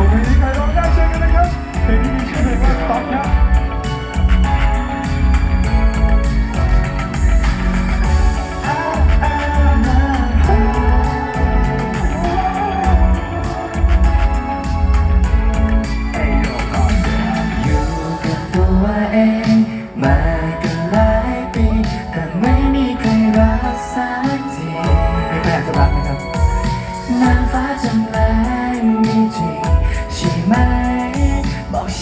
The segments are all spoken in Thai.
ส่งเพอยู่กับตัวเองมาเกือบหลายปีแต่ไม่มีใครรักสักทีไม่แปลกจะรักนะครับ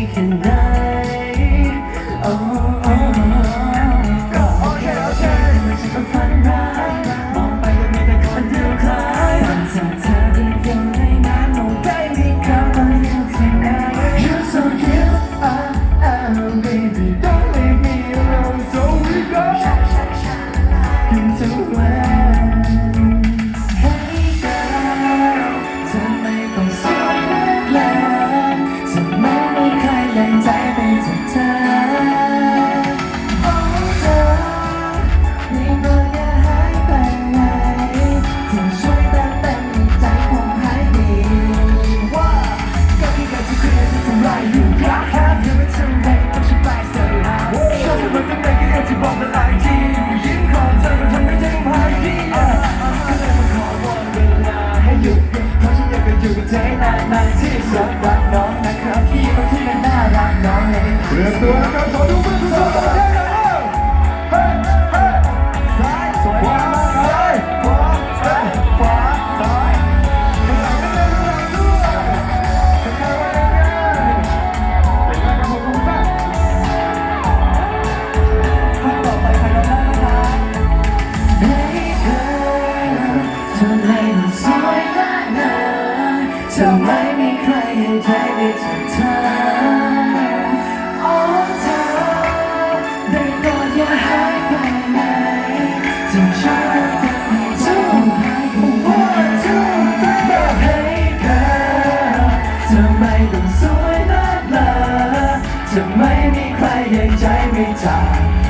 โอ้ก็โอเคโอเคมันจะต้องฝันร้ายมองไปก็มีแต่คนดูคล้ายจากเธอจะยังไม่นานมองไปมีเขาตอนยังที่ไหน You're so cute ah ah baby don't leave me alone so we go น ในที่สดรักน้องนะครับพี่คนที่น่ารักน้องเลยเรื่อตัวนะขอดูมือ จะไม่มีใครยังใจไปจากเธอโอ้เธอได้โปรดอย่าหายไปไหนจงช่วยรักกันให้เธอหายไปหน Hey girl ทำไมต้องสวยนักล่ะไมมีใครยังใจไม่จาก